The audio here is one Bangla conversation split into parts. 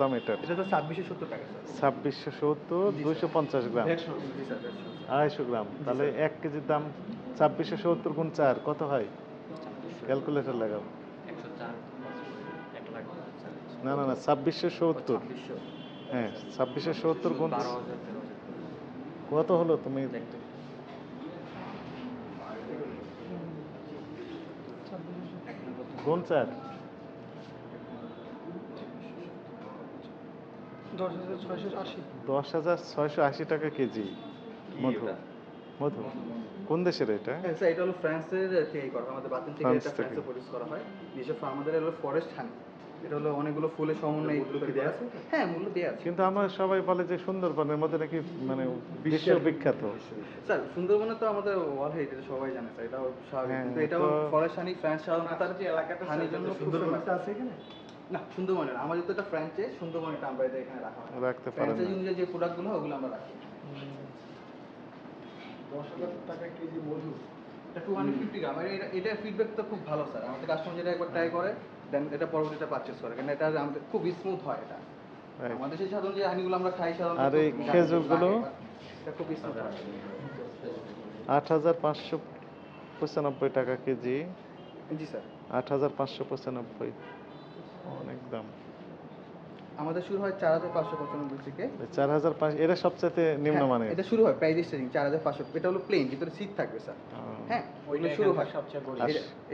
গ্রাম এটা এটা তো ছাব্বিশশো সত্তর টাকা ছাব্বিশশো সত্তর দুইশো পঞ্চাশ গ্রাম। আড়াইশো গ্রাম। তাহলে এক কেজির দাম ছাব্বিশশো সত্তর গুণ চার কত হয়? ক্যালকুলেটর লাগাও। না না না ছাব্বিশশো সত্তর। হ্যাঁ ছাব্বিশশো সত্তর গুণ কত হলো তুমি? দেখতে। গুণ চার। দশ হাজার ছয়শো আশি। টাকা কেজি। মধু। মধু। কোন দেশের এটা? হ্যাঁ স্যার এটা হলো ফ্রান্সের থেকে করা। আমাদের বাতিল থেকে এটা ফ্রান্সে প্রডিউস করা হয়। বিশেষ আমাদের হলো ফরেস্ট হানি এটা হলো অনেকগুলো ফুলের সমন্বয়ে তৈরি করা আছে? হ্যাঁ মূল্য দেওয়া আছে। কিন্তু আমরা সবাই বলে যে সুন্দরবনের মধ্যে নাকি মানে বিশ্ব বিখ্যাত। স্যার সুন্দরবনে তো আমাদের ওয়ার্ল্ড হেরিটেজ সবাই জানে স্যার। এটাও স্বাভাবিক। হ্যাঁ, কিন্তু এটাও ফরেস্ট হানি ফ্রান্স সাধারণত তার হানির জন্য খুব সুন্দরবনটা আছে এখানে? না সুন্দরবনে না আমাদের তো সুন্দরবনে এটা আমরা এটা এখানে রাখা হয়। রাখতে পারেন অনুযায়ী যে প্রোডাক্টগুলো হয় ওগুলো আমরা রাখি। দশ হাজার টাকা কেজি মধু এটা টু হান্ড্রেড ফিফটি গ্রাম এটা এটা ফিডব্যাক তো খুব ভালো স্যার আমাদের কাস্টমার যেটা একবার ট্রাই করে দেন এটা পরবর্তীটা পারচেস করে কারণ এটা আমাদের খুব স্মুথ হয় এটা। আমাদের সেই সাধারণ যে হানিগুলো আমরা খাই সাধারণত আর এই খেজুরগুলো? এটা খুব স্মুথ হয়। আট হাজার পাঁচশো পঁচানব্বই টাকা কেজি। জি স্যার আট হাজার পাঁচশো পঁচানব্বই। অনেক দাম আমাদের শুরু হয় চার হাজার পাঁচশো পঁচানব্বই থেকে। চার হাজার পাঁচ এটা সবচাইতে নিম্নমানের হ্যাঁ, এটা শুরু হয় প্রাইস স্টার্টিং চার হাজার পাঁচশো এটা হলো প্লেন ভিতরে সিট থাকবে স্যার হ্যাঁ ওইগুলো শুরু হয়। সবচেয়ে গরিব।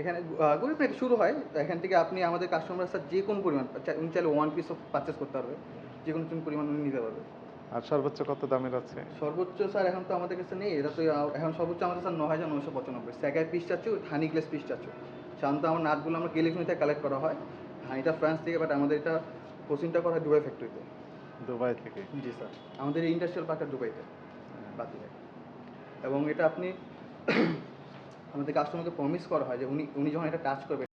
এখানে গরিব না, এটা শুরু হয়। এখান থেকে আপনি আমাদের কাস্টমার স্যার যে কোনো পরিমাণ উনি চাইলে ওয়ান পিসও পারচেস করতে পারবে। যে কোনো পরিমাণ উনি নিতে পারবে। আর সর্বোচ্চ কত দামের আছে? সর্বোচ্চ স্যার এখন তো আমাদের কাছে নেই। এটা তো এখন সর্বোচ্চ আমাদের স্যার ন হাজার নশো পঁচানব্বই। স্যাগার পিস চাচ্ছ হানি গ্লাস পিস চাচ্ছ। সাধারণত আমার নাটগুলো আমরা থেকে কালেক্ট করা হয়। হানিটা ফ্রান্স থেকে বাট আমাদের এটা কোচিংটা করা হয় দুবাই ফ্যাক্টরিতে দুবাই থেকে? জি স্যার আমাদের ইন্ডাস্ট্রিয়াল পার্কটা দুবাইতে বাতিলে এবং এটা আপনি আমাদের কাস্টমারকে প্রমিস করা হয় যে উনি উনি যখন এটা টাচ করবে